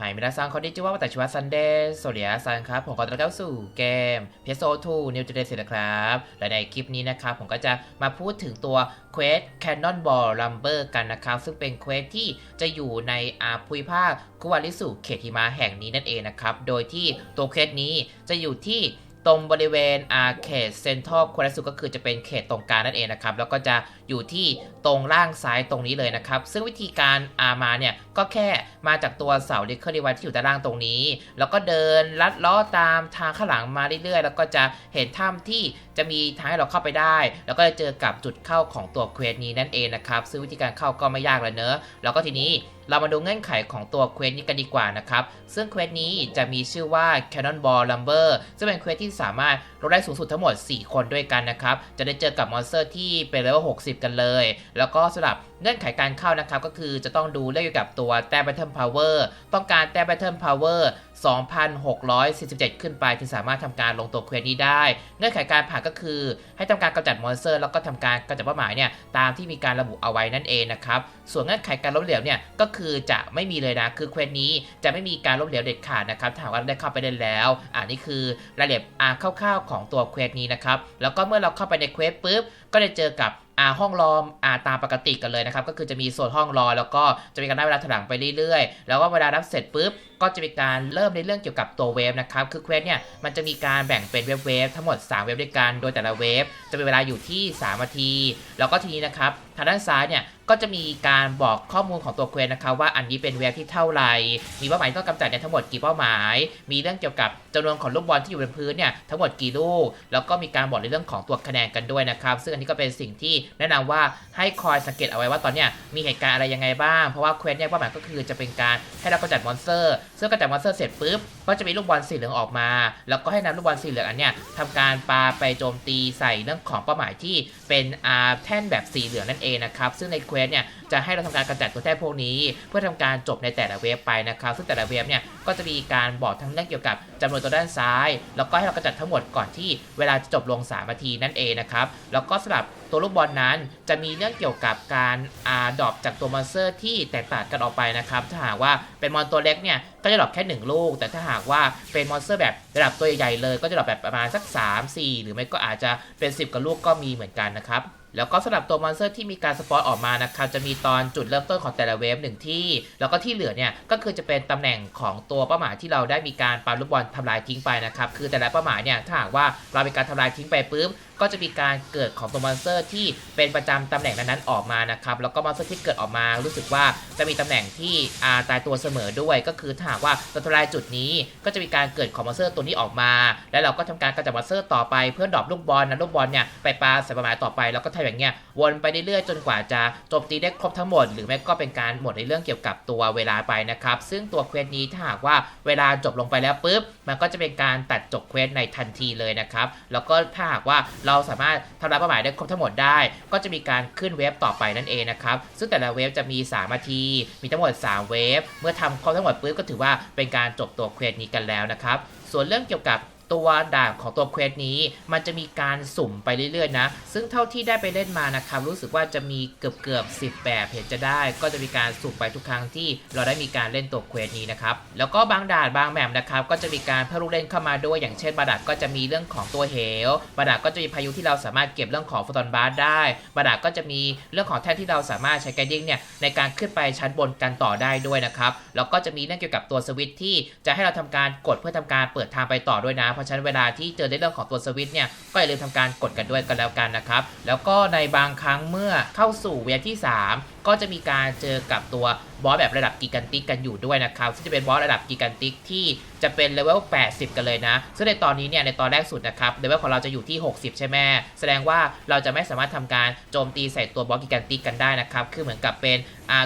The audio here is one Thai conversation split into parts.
หายมินาซังคอนดิจิว่าวัตชิวะซันเดย์สวัสดียซันครับ ผมขอต้อนรับเข้าสู่เกม PS2 New Generation นะครับ และในคลิปนี้นะครับ ผมก็จะมาพูดถึงตัว Quest Cannonball Lumber กันนะครับ ซึ่งเป็นเควสที่จะอยู่ในอาภูมิภาคกุวาริสุเขตหิมะแห่งนี้นั่นเองนะครับ โดยที่ตัวเควสนี้จะอยู่ที่ ตรงบริเวณอาเขตเซ็นทรัลควาสุก็คือจะเป็นเขตตรงกลางนั่นเองนะครับ แล้วก็จะอยู่ที่ตรงล่างซ้ายตรงนี้เลยนะครับ ซึ่งวิธีการอามาเนี่ย ก็แค่มาจากตัวเสาลิเคอร์ดีวันที่อยู่ด้านล่างตรงนี้ แล้วก็เดินลัดล้อตามทางข้างหลังมาเรื่อยๆ แล้วก็จะเห็นถ้ำที่จะมีทางให้เราเข้าไปได้ แล้วก็จะเจอกับจุดเข้าของตัวเควสนี้นั่นเองนะครับ ซึ่งวิธีการเข้าก็ไม่ยากเลยเนอะแล้วก็ทีนี้ เรามาดูเงื่อนไขของตัวเควสนี้กันดีกว่านะครับ ซึ่งเควสนี้จะมีชื่อว่า Cannonball Lumber ซึ่งเป็นเควสที่สามารถลดได้สูงสุดทั้งหมด 4 คนด้วยกันนะครับ จะได้เจอกับมอนสเตอร์ที่เป็นเลเวล60 กันเลย แล้วก็สำหรับ เงื่อนไขการเข้านะครับก็คือจะต้องดูเรื่องเกี่ยวกับตัวแต้ม Battle Power ต้องการแต้ม Battle Power 2,647 ขึ้นไปถึงสามารถทำการลงตัวเควสนี้ได้ เงื่อนไขการผ่านก็คือ ให้ทำการกำจัดมอนสเตอร์ แล้วก็ทำการกำจัดเป้าหมายเนี่ยตามที่มีการระบุเอาไว้นั่นเองนะครับส่วนเงื่อนไขการล้มเหลวเนี่ยก็คือจะไม่มีเลยนะคือเควสนี้จะไม่มีการล้มเหลวเด็ดขาดนะครับถ้าหากว่าได้เข้าไปเล่นแล้วอ่านี่คือรายละเอียดอ่าคร่าวๆของตัวเควสนี้นะครับแล้วก็เมื่อเราเข้าไปในเควสปุ๊บก็ได้เจอกับ อ่าห้องรออ่าตามปกติกันเลยนะครับ ก็คือจะมีโซนห้องรอ แล้วก็จะมีการนั่งเวลาถอยหลังไปเรื่อยๆ แล้วก็เวลารับเสร็จปุ๊บก็จะมีการเริ่มในเรื่องเกี่ยวกับตัวเวฟนะครับ คือเควสเนี่ยมันจะมีการแบ่งเป็นเวฟเวฟทั้งหมด 3 เวฟด้วยกัน โดยแต่ละเวฟจะมีเวลาอยู่ที่ 3 นาที แล้วก็ทีนี้นะครับ ทางด้านซ้ายเนี่ยก็จะมีการบอกข้อมูลของตัวเควสนะครับว่าอันนี้เป็นเวฟที่เท่าไหร่ มีเป้าหมายต้องกำจัดเนี่ยทั้งหมดกี่เป้าหมาย มีเรื่องเกี่ยวกับจำนวนของลูกบอลที่อยู่บนพื้นเนี่ยทั้งหมดกี่ลูก แล้วก็มีการบอกในเรื่องของตัวคะแนนกันด้วยนะครับ ซึ่งอันนี้ก็เป็นสิ่งที่แนะนำว่าให้คอยสังเกตเอาไว้ว่าตอนเนี้ยมีเหตุการณ์อะไรยังไงบ้าง เพราะว่าเควสเนี่ยเป้าหมายก็คือจะเป็นการให้เรากำจัดมอนสเตอร์ ซึ่งกำจัดมอนสเตอร์เสร็จปุ๊บ ก็จะมีลูกบอลสีเหลืองออกมา แล้วก็ให้นำลูกบอลสีเหลืองอันเนี้ยทำการปาไปโจมตีใส่เรื่องของเป้าหมายที่เป็นอาแท่นแบบสีเหลืองนั่นเองนะครับซึ่งในเควสเนี่ยจะให้เราทำการกำจัดตัวแท่นพวกนี้ เพื่อทำการจบในแต่ละเวฟไปนะครับ ซึ่งแต่ละเวฟเนี่ยก็จะมีการบอกทั้งเรื่องเกี่ยวกับจำนวนตัวด้านซ้าย แล้วก็ให้เรากำจัดทั้งหมดก่อนที่เวลาจะจบลง3นาทีนั่นเองนะครับแล้วก็สำหรับตัวลูกบอลนั้นจะมีเรื่องเกี่ยวกับการอาดรอปจากตัวมอนสเตอร์ที่แตกต่างกันออกไปนะครับ ถ้าหากว่าเป็นมอนตัวเล็กเนี่ยก็จะดรอปแค่ 1 ลูก แต่ถ้าหากว่าเป็นมอนสเตอร์แบบระดับตัวใหญ่ๆเลย ก็จะดรอปแบบประมาณสัก 3 4 หรือไม่ก็อาจจะเป็น 10กับลูกก็มีเหมือนกันนะครับ แล้วก็สำหรับตัวมอนสเตอร์ที่มีการสปอยออกมานะครับจะมีตอนจุดเริ่มต้นของแต่ละเวฟหนึ่งที่ แล้วก็ที่เหลือเนี่ยก็คือจะเป็นตำแหน่งของตัวเป้าหมายที่เราได้มีการปาลูกบอลทำลายทิ้งไปนะครับคือแต่ละเป้าหมายเนี่ยถ้าหากว่าเราเป็นการทำลายทิ้งไปปุ๊บ ก็จะมีการเกิดของตัวมอนสเตอร์ที่เป็นประจำตำแหน่งนั้นๆออกมานะครับแล้วก็มอนสเตอร์ที่เกิดออกมารู้สึกว่าจะมีตำแหน่งที่าตายตัวเสมอด้วย ก็คือถ้าหากว่าเราทลายจุดนี้ก็จะมีการเกิดของมอนสเตอร์ตัวนี้ออกมา แล้วเราก็ทำการกระจัดมอนสเตอร์ต่อไปเพื่อดรอปลูกบอลนะลูกบอลเนี่ยไปปาใส่ป้าหมายต่อไปแล้วก็ทำอย่างเงี้ยวนไปเรื่อยๆจนกว่าจะจมตีได้ครบทั้งหมด หรือไม่ก็เป็นการหมดในเรื่องเกี่ยวกับตัวเวลาไปนะครับ ซึ่งตัวเควสนี้ถ้าหากว่าเวลาจบลงไปแล้วปุ๊บมันก็จะเป็นการตัดจบเควสในทันทีเลยนะครับแล้วก็ถ้าหากว่าเราสามารถทำลายเป้าหมายได้ครบทั้งหมดได้ ก็จะมีการขึ้นเวฟต่อไปนั่นเองนะครับ ซึ่งแต่ละเวฟจะมี 3 นาที มีทั้งหมด 3 เวฟ เมื่อทำครบทั้งหมดปุ๊บก็ถือว่าเป็นการจบตัวเควสนี้กันแล้วนะครับ ส่วนเรื่องเกี่ยวกับ ตัวด่านของตัวเควสนี้ มันจะมีการสุ่มไปเรื่อยๆนะ ซึ่งเท่าที่ได้ไปเล่นมานะครับรู้สึกว่าจะมีเกือบเกือบสิบแบบเห็นจะได้ ก็จะมีการสุ่มไปทุกครั้งที่เราได้มีการเล่นตัวเควสนี้นะครับแล้วก็บางด่านบางแบบนะครับก็จะมีการเพิ่มลูกเล่นเข้ามาด้วย อย่างเช่นบาดักก็จะมีเรื่องของตัวเหวบาดักก็จะมีพายุที่เราสามารถเก็บเรื่องของฟอตอนบาร์ได้บาดักก็จะมีเรื่องของแท่นที่เราสามารถใช้แกดิ้งเนี่ยในการขึ้นไปชั้นบนกันต่อได้ด้วยนะครับแล้วก็จะมีเรื่องเกี่ยวกับตัวสวิตที่จะให้เราทำการกดเพื่อทำการเปิดทางไปต่อด้วยนะเพราะฉะนั้นเวลาที่เจอในเรื่องของตัวสวิตช์เนี่ยก็อย่าลืมทำการกดกันด้วยกันแล้วกันนะครับแล้วก็ในบางครั้งเมื่อเข้าสู่เวฟที่ 3 ก็จะมีการเจอกับตัวบอสแบบระดับกิกันติกกันอยู่ด้วยนะครับซึ่งจะเป็นบอสระดับกิกันติกที่จะเป็นเลเวล 80 กันเลยนะ ซึ่งในตอนนี้เนี่ยในตอนแรกสุดนะครับเลเวลของเราจะอยู่ที่ 60 ใช่ไหมแสดงว่าเราจะไม่สามารถทำการโจมตีใส่ตัวบอสกิกันติกกันได้นะครับ คือเหมือนกับเป็น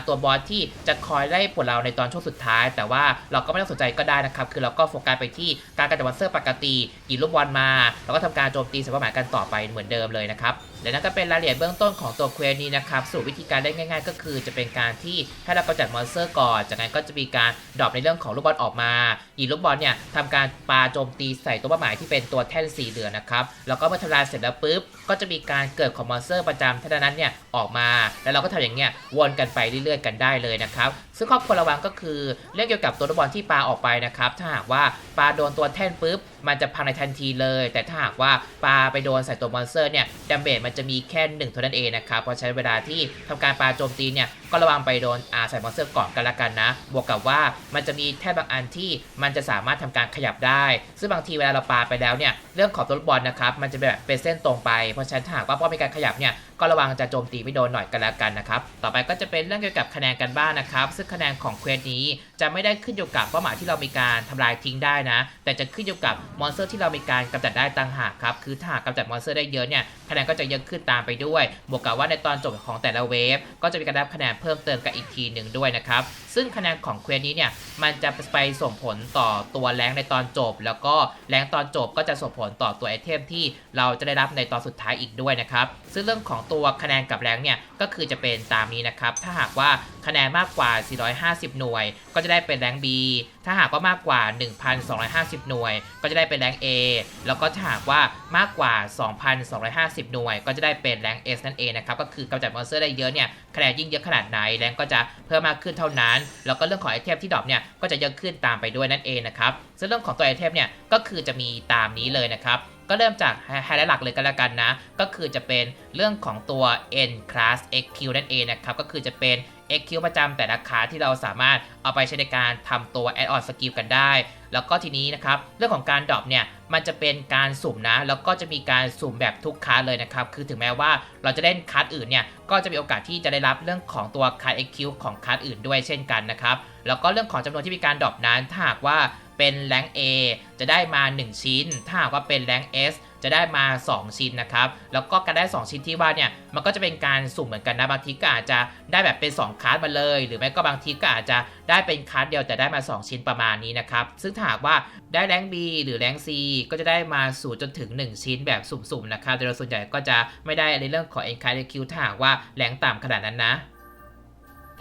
ตัวบอสที่จะคอยไล่ผลเราในตอนช่วงสุดท้าย แต่ว่าเราก็ไม่ต้องสนใจก็ได้นะครับ คือเราก็โฟกัสไปที่การกระจัดมอนสเตอร์ปกติหยิบลูกบอลมา แล้วก็ทำการโจมตีใส่เป้าหมายกันต่อไปเหมือนเดิมเลยนะครับ และนั่นก็เป็นรายละเอียดเบื้องต้นของตัวเควสนี้นะครับสรุปวิธีการเล่นง่าย ๆ ก็คือจะเป็นการที่ให้เรากำจัดมอนสเตอร์ก่อน จากนั้นก็จะมีการดรอปในเรื่องของลูกบอลออกมาอีลูกบอลเนี่ยทำการปาโจมตีใส่ตัวเป้าหมายที่เป็นตัวแท่นสีเหลืองนะครับแล้วก็เมื่อทำลายเสร็จแล้วปุ๊บก็จะมีการเกิดของมอนสเตอร์ประจำท่นนั้นเนี่ยออกมา แล้วเราก็ทำอย่างเงี้ยวนกันไปเรื่อยๆ กันได้เลยนะครับซึ่งข้อควรระวังก็คือเรื่องเกี่ยวกับตัวลูกบอลที่ปาออกไปนะครับถ้าหากว่าปาโดนตัวแท่นปุ๊บมันจะพังในทันทีเลย แต่ถ้าหากว่าปาไปโดนใส่ตัวมอนสเตอร์เนี่ยดาเมจมันจะมีแค่หนึ่งเท่านั้นเองนะครับเพราะใช้เวลาที่ทำการปาโจมตีเนี่ยก็ระวังไปโดนอาใส่มอนสเตอร์ก่อนกันละกันนะ บวกกับว่ามันจะมีแท่บางอันที่มันจะสามารถทำการขยับได้ ซึ่งบางทีเวลาเราปาไปแล้วเนี่ยเรื่องขอบตัวบอลนะครับมันจะแบบเป็นเส้นตรงไปเพราะฉะนั้นถ้าหากว่าพอมีการขยับเนี่ย ก็ระวังจะโจมตีไม่โดนหน่อยกันแล้วกันนะครับ ต่อไปก็จะเป็นเรื่องเกี่ยวกับคะแนนกันบ้างนนะครับ ซึ่งคะแนนของเควสนี้จะไม่ได้ขึ้นอยู่กับเป้าหมายที่เรามีการทำลายทิ้งได้นะ แต่จะขึ้นอยู่กับมอนสเตอร์ที่เรามีการกำจัดได้ต่างหากครับ คือถ้าหากกำจัดมอนสเตอร์ได้เยอะเนี่ย คะแนนก็จะเยอะขึ้นตามไปด้วย บวกกับว่าในตอนจบของแต่ละเวฟ ก็จะมีการรับคะแนนเพิ่มเติมกันอีกทีหนึ่งด้วยนะครับซึ่งคะแนนของเควสนี้เนี่ยมันจะไปส่งผลต่อตัวแรงในตอนจบ แล้วก็แรงตอนจบก็จะส่งผลต่อตัวไอเทมที่เราจะได้รับในตอนสุดท้ายอีกด้วยนะครับซึ่งเรื่องของตัวคะแนนกับแรงเนี่ยก็คือจะเป็นตามนี้นะครับถ้าหากว่าคะแนนมากกว่า 450 หน่วยก็จะได้เป็นแรง B ถ้าหากว่ามากกว่า 1,250 หน่วย ก็จะได้เป็นแรง A แล้วก็ถ้าหากว่ามากกว่า 2,250 หน่วย ก็จะได้เป็นแรง S นั่นเองนะครับ ก็คือกำจัดมอนสเตอร์ได้เยอะเนี่ยคะแนนยิ่งเยอะขนาดไหนแรงก็จะเพิ่มมากขึ้นเท่านั้น แล้วก็เรื่องของไอเทมที่ดรอปเนี่ยก็จะเยอะขึ้นตามไปด้วยนั่นเองนะครับซึ่งเรื่องของตัวไอเทมเนี่ยก็คือจะมีตามนี้เลยนะครับก็เริ่มจากไฮไลท์หลักเลยกันละกันนะ ก็คือจะเป็นเรื่องของตัว N class XQ นั่นเองนะครับ ก็คือจะเป็น XQ ประจำแต่ละคาที่เราสามารถเอาไปใช้ในการทำตัว Add-on Skill กันได้ แล้วก็ทีนี้นะครับ เรื่องของการดรอปเนี่ยมันจะเป็นการสุ่มนะ แล้วก็จะมีการสุ่มแบบทุกคลาสเลยนะครับ คือถึงแม้ว่าเราจะเล่นคลาสอื่นเนี่ย ก็จะมีโอกาสที่จะได้รับเรื่องของตัวคลาส XQ ของคลาสอื่นด้วยเช่นกันนะครับ แล้วก็เรื่องของจำนวนที่มีการดรอปนั้นถ้าหากว่าเป็นแรง A จะได้มา 1 ชิ้น ถ้าหากว่าเป็นแรง S จะได้มา 2 ชิ้นนะครับ แล้วก็การได้ 2 ชิ้นที่ว่าเนี่ย มันก็จะเป็นการสุ่มเหมือนกันนะ บางทีก็อาจจะได้แบบเป็น 2 คาร์ดมาเลย หรือไม่ก็บางทีก็อาจจะได้เป็นคาร์ดเดียวแต่ได้มา 2 ชิ้นประมาณนี้นะครับ ซึ่งถ้าหากว่าได้แรง B หรือแรง C ก็จะได้มาสู่จนถึง 1 ชิ้นแบบสุ่มๆนะครับแต่โดยส่วนใหญ่ก็จะไม่ได้ในเรื่องของ e n c a r d Q ถ้าหากว่าแรงต่ำขนาดนั้นนะ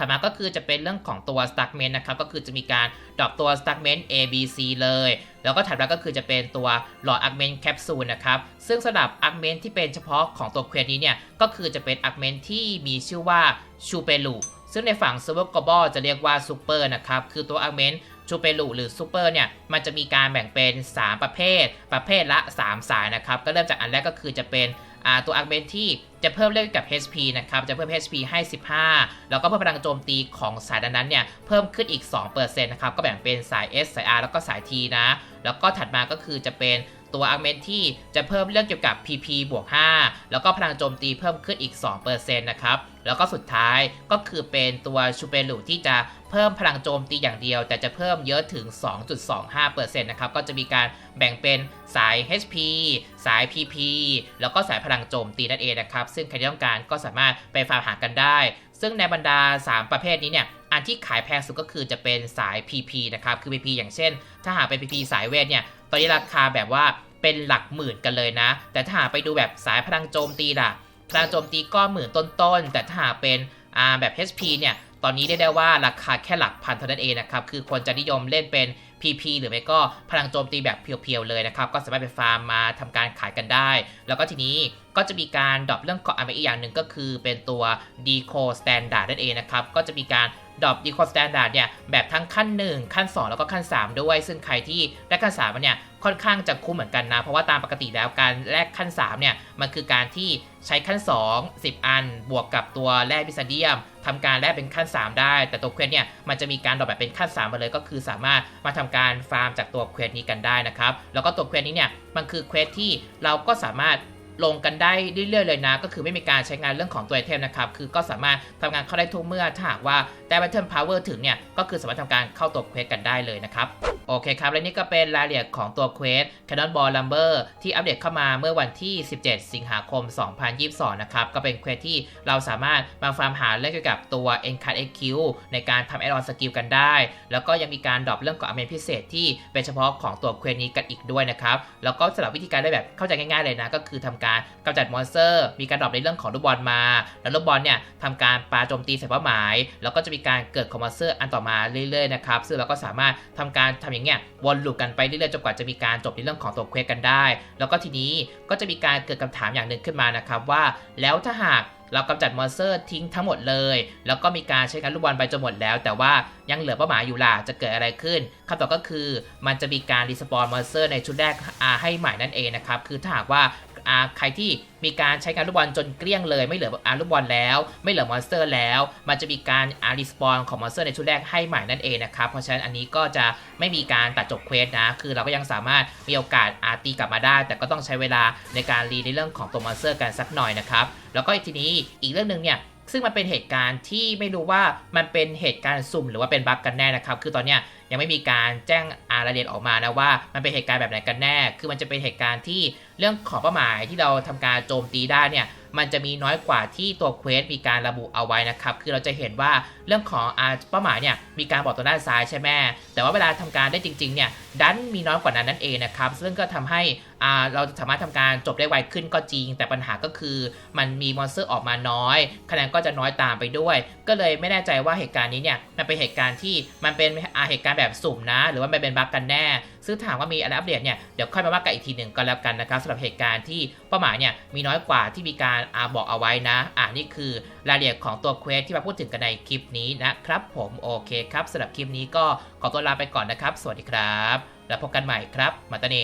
ถัดมาก็คือจะเป็นเรื่องของตัว s t a c k m e n t นะครับ ก็คือจะมีการดรอปตัว s t a c k m e n t A B C เลย แล้วก็ถัดมาก็คือจะเป็นตัวหลอด Augment Capsule นะครับ ซึ่งสำหรับ Augment ที่เป็นเฉพาะของตัวเควสนี้เนี่ย ก็คือจะเป็น Augment ที่มีชื่อว่าชูเปลูซึ่งในฝั่ง Server Global จะเรียกว่า Super นะครับ คือตัว Augment ชูเปลูหรือซูเปอร์เนี่ยมันจะมีการแบ่งเป็น 3 ประเภท ประเภทละ 3 สายนะครับ ก็เริ่มจากอันแรกก็คือจะเป็นตัวอักเบนที่จะเพิ่มเลืองกับ HP นะครับ จะเพิ่ม HP ให้ 15 แล้วก็เพิ่มพลังโจมตีของสายนั้นเนี่ย เพิ่มขึ้นอีก 2%นะครับ ก็แบ่งเป็นสาย S สาย R แล้วก็สาย T นะ แล้วก็ถัดมาก็คือจะเป็น ตัวอาร์เมนที่จะเพิ่มเรื่องเกี่ยวกับ PP บวก 5 แล้วก็พลังโจมตีเพิ่มขึ้นอีก 2%นะครับ แล้วก็สุดท้ายก็คือเป็นตัวชูเปรูที่จะเพิ่มพลังโจมตีอย่างเดียว แต่จะเพิ่มเยอะถึง 2.25%นะครับ ก็จะมีการแบ่งเป็นสาย HP สาย PP แล้วก็สายพลังโจมตีนั่นเองนะครับ ซึ่งใครที่ต้องการก็สามารถไปฟาร์มหากันได้ ซึ่งในบรรดา 3 ประเภทนี้เนี่ยอันที่ขายแพงสุดก็คือจะเป็นสาย PP นะครับ คือ PP อย่างเช่น ถ้าหากเป็น PP สายเวทเนี่ย ตอนนี้ราคาแบบว่าเป็นหลักหมื่นกันเลยนะ แต่ถ้าไปดูแบบสายพลังโจมตีล่ะ พลังโจมตีก็หมื่นต้นๆ แต่ถ้าเป็นอ่าแบบ HP เนี่ย ตอนนี้ได้ได้ว่าราคาแค่หลักพันเท่านั้นเองนะครับ คือคนจะนิยมเล่นเป็น PP หรือไม่ก็พลังโจมตีแบบเพียวๆเลยนะครับ ก็สามารถไปฟาร์มมาทำการขายกันได้ แล้วก็ทีนี้ก็จะมีการดรอปเรื่องของอันอีกอย่างหนึ่งก็คือเป็นตัว Deco Standard นั่นเองนะครับ ก็จะมีการ ดอป Deco Standard เนี่ยแบบทั้งขั้น 1 ขั้น 2 แล้วก็ขั้น 3 ด้วย ซึ่งใครที่ได้ขั้น3มันเนี่ยค่อนข้างจะคุ้มเหมือนกันนะ เพราะว่าตามปกติแล้วการแลกขั้น3เนี่ยมันคือการที่ใช้ขั้น 2 10 อัน บวกกับตัวแร่บิสเดียมทำการแลกเป็นขั้น 3 ได้ แต่ตัวเควสเนี่ยมันจะมีการดรอปแบบเป็นขั้น3มาเลย ก็คือสามารถมาทำการฟาร์มจากตัวเควสนี้กันได้นะครับแล้วก็ตัวเควสนี้เนี่ยมันคือเควสที่เราก็สามารถ ลงกันได้เรื่อยๆเลยนะ ก็คือไม่มีการใช้งานเรื่องของตัวไอเทมนะครับ คือก็สามารถทำงานเข้าได้ทุกเมื่อถ้าหากว่าได้ Battle Power ถึงเนี่ย ก็คือสามารถทำการเข้าตัวเควสกันได้เลยนะครับโอเคครับ และนี่ก็เป็นรายละเอียดของตัวเควส Cannonball Lumber ที่อัปเดตเข้ามาเมื่อวันที่ 17 สิงหาคม 2022 นะครับ ก็เป็นเควสที่เราสามารถมาฟาร์มหาเรื่องเกี่ยวกับตัว e n c a r d XQ ในการทำ Add-on Skill กันได้ แล้วก็ยังมีการดรอปเรื่องของอเมนพิเศษที่เป็นเฉพาะของตัวเควสนี้กันอีกด้วยนะครับ แล้วก็สำหรับวิธีการได้แบบเข้าใจง่ายๆเลยนะ ก็คือทำการการกำจัดมอนสเตอร์ มีการดรอปในเรื่องของลูกบอลมา แล้วลูกบอลเนี่ยทำการปาโจมตีใส่เป้าหมาย แล้วก็จะมีการเกิดของมอนสเตอร์อันต่อมาเรื่อยๆนะครับซึ่งเราก็สามารถทำการทำอย่างเงี้ยวนลูปกันไปเรื่อยๆจนกว่าจะมีการจบในเรื่องของตัวเควสกันได้ แล้วก็ทีนี้ก็จะมีการเกิดคำถามอย่างหนึ่งขึ้นมานะครับว่า แล้วถ้าหากเรากำจัดมอนสเตอร์ทิ้งทั้งหมดเลย แล้วก็มีการใช้การลูกบอลไปจนหมดแล้ว แต่ว่ายังเหลือเป้าหมายอยู่ล่ะ จะเกิดอะไรขึ้นคำตอบก็คือมันจะมีการรีสปอนมอนสเตอร์ในชุดแรกให้ใหม่นั่นเองนะครับ คือถ้าหากว่า ใครที่มีการใช้การลูกบอลจนเกลี้ยงเลย ไม่เหลืออาลูกบอลแล้ว ไม่เหลือมอนสเตอร์แล้ว มันจะมีการอารีสปอนของมอนสเตอร์ในชุดแรกให้ใหม่นั่นเองนะครับ เพราะฉะนั้นอันนี้ก็จะไม่มีการตัดจบเควสนะ คือเราก็ยังสามารถมีโอกาสอาตีกลับมาได้ แต่ก็ต้องใช้เวลาในการรีในเรื่องของตัวมอนสเตอร์กันสักหน่อยนะครับ แล้วก็ทีนี้อีกเรื่องหนึ่งเนี่ยซึ่งมันเป็นเหตุการณ์ที่ไม่รู้ว่ามันเป็นเหตุการณ์สุ่มหรือว่าเป็นบั๊กกันแน่นะครับ คือตอนเนี้ย ยังไม่มีการแจ้งอารายละเอียดออกมานะว่ามันเป็นเหตุการณ์แบบไหนกันแน่ คือมันจะเป็นเหตุการณ์ที่เรื่องของเป้าหมายที่เราทำการโจมตีได้เนี่ย มันจะมีน้อยกว่าที่ตัวเควสมีการระบุเอาไว้นะครับ คือเราจะเห็นว่าเรื่องของอาเป้าหมายเนี่ยมีการบอกตัวด้านซ้ายใช่ไหมแต่ว่าเวลาทำการได้จริงๆเนี่ยดันมีน้อยกว่านั้นนั่นเองนะครับ ซึ่งก็ทำให้อ่าเราสามารถทำการจบได้ไวขึ้นก็จริง แต่ปัญหาก็คือมันมีมอนสเตอร์ออกมาน้อยคะแนนก็จะน้อยตามไปด้วย ก็เลยไม่แน่ใจว่าเหตุการณ์นี้เนี่ยมันเป็นเหตุการณ์ที่มันเป็นอาเหตุการณ์แบบสุ่มนะ หรือว่ามันเป็นบั๊กกันแน่ ซึ่งถามว่ามีอะไรอัปเดตเนี่ยเดี๋ยวค่อยมาว่ากันอีกทีหนึ่งก็แล้วกันนะครับสำหรับเหตุการณ์ที่เป้าหมายเนี่ยมีน้อยกว่าที่มีการอาบอกเอาไว้นะ อ่านี่คือรายละเอียดของตัวเควสที่มาพูดถึงกันในคลิปนี้นะครับผมโอเคครับสำหรับคลิปนี้ก็ขอตัวลาไปก่อนนะครับ สวัสดีครับ แล้วพบกันใหม่ครับมาตาเน